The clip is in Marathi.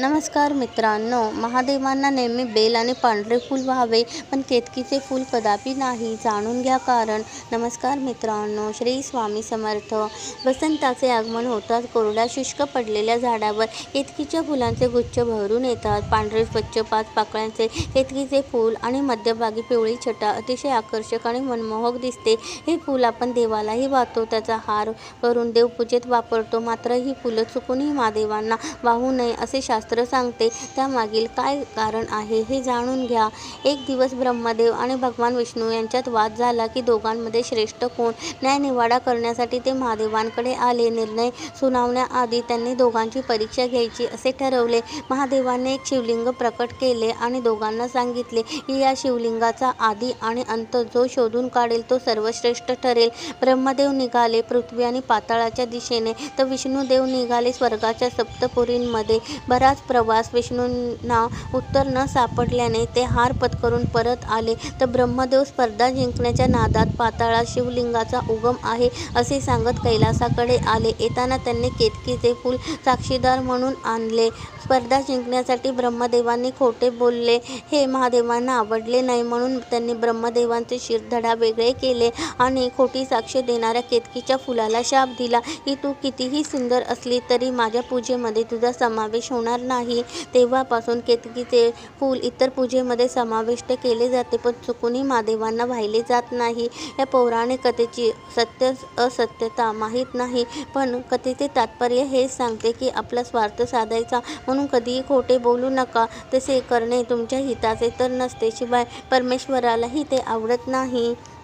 नमस्कार मित्रांनो महादेवांना नेहमी बेल आणि पांढरे फूल व्हावे पण केतकीचे फूल कदापि नाही जाणून घ्या कारण. नमस्कार मित्रांनो श्री स्वामी समर्थ. वसंताचे आगमन होताच कोरड्या शुष्क पडलेल्या झाडावर केतकीच्या फुलांचे गुच्छ भरून येतात. पांढरे स्वच्छ पाच पाकळ्यांचे केतकीचे फूल आणि मध्यभागी पिवळी छटा अतिशय आकर्षक आणि मनमोहक दिसते. हे फूल आपण देवालाही वाहतो त्याचा हार करून देवपूजेत वापरतो. मात्र ही फुलं चुकूनही महादेवांना वाहू नये असे शास्त्र सांगते त्यामागील काय कारण आहे हे जाणून घ्या. एक दिवस ब्रह्मदेव आणि भगवान विष्णू यांच्यात वाद झाला की दोघांमध्ये श्रेष्ठ कोण? न्यायनिवाडा करण्यासाठी ते महादेवांकडे आले. निर्णय सुनावण्याआधी त्यांनी दोघांची परीक्षा घ्यायची असे ठरवले. महादेवाने एक शिवलिंग प्रकट केले आणि दोघांना सांगितले की या शिवलिंगाचा आधी आणि अंत जो शोधून काढेल तो सर्वश्रेष्ठ ठरेल. ब्रह्मदेव निघाले पृथ्वी आणि पाताळाच्या दिशेने. तर विष्णुदेव निघाले स्वर्गाच्या सप्तपुरींमध्ये. बराच प्रवास विष्णूंना उत्तर न सापडल्याने ते हार पत्करून परत आले. तर ब्रह्मदेव स्पर्धा जिंकण्याच्या नादात पाताळात शिवलिंगाचा उगम आहे असे सांगत कैलासाकडे आले. येताना त्यांनी केतकीचे फूल साक्षीदार म्हणून आणले. स्पर्धा जिंकण्यासाठी ब्रह्मदेवांनी खोटे बोलले. हे महादेवांना आवडले नाही म्हणून त्यांनी ब्रह्मदेवांचे शिरधडा वेगळे केले आणि खोटी साक्ष देणाऱ्या केतकीच्या फुलाला शाप दिला. की तू कितीही सुंदर असली तरी माझ्या पूजेमध्ये तुझा समावेश होणार होणार नाही. तेव्हापासून केतकीचे फूल इतर पूजेमध्ये समाविष्ट केले जाते पण चुकूनही महादेवांना वाहिले जात नाही. या पौराणिक कथेची सत्य असत्यता माहीत नाही पण कथेचे तात्पर्य हेच सांगते की आपला स्वार्थ साधायचा म्हणून कधीही खोटे बोलू नका. तसे करणे तुमच्या हिताचे तर नसते शिवाय परमेश्वरालाही ते आवडत नाही.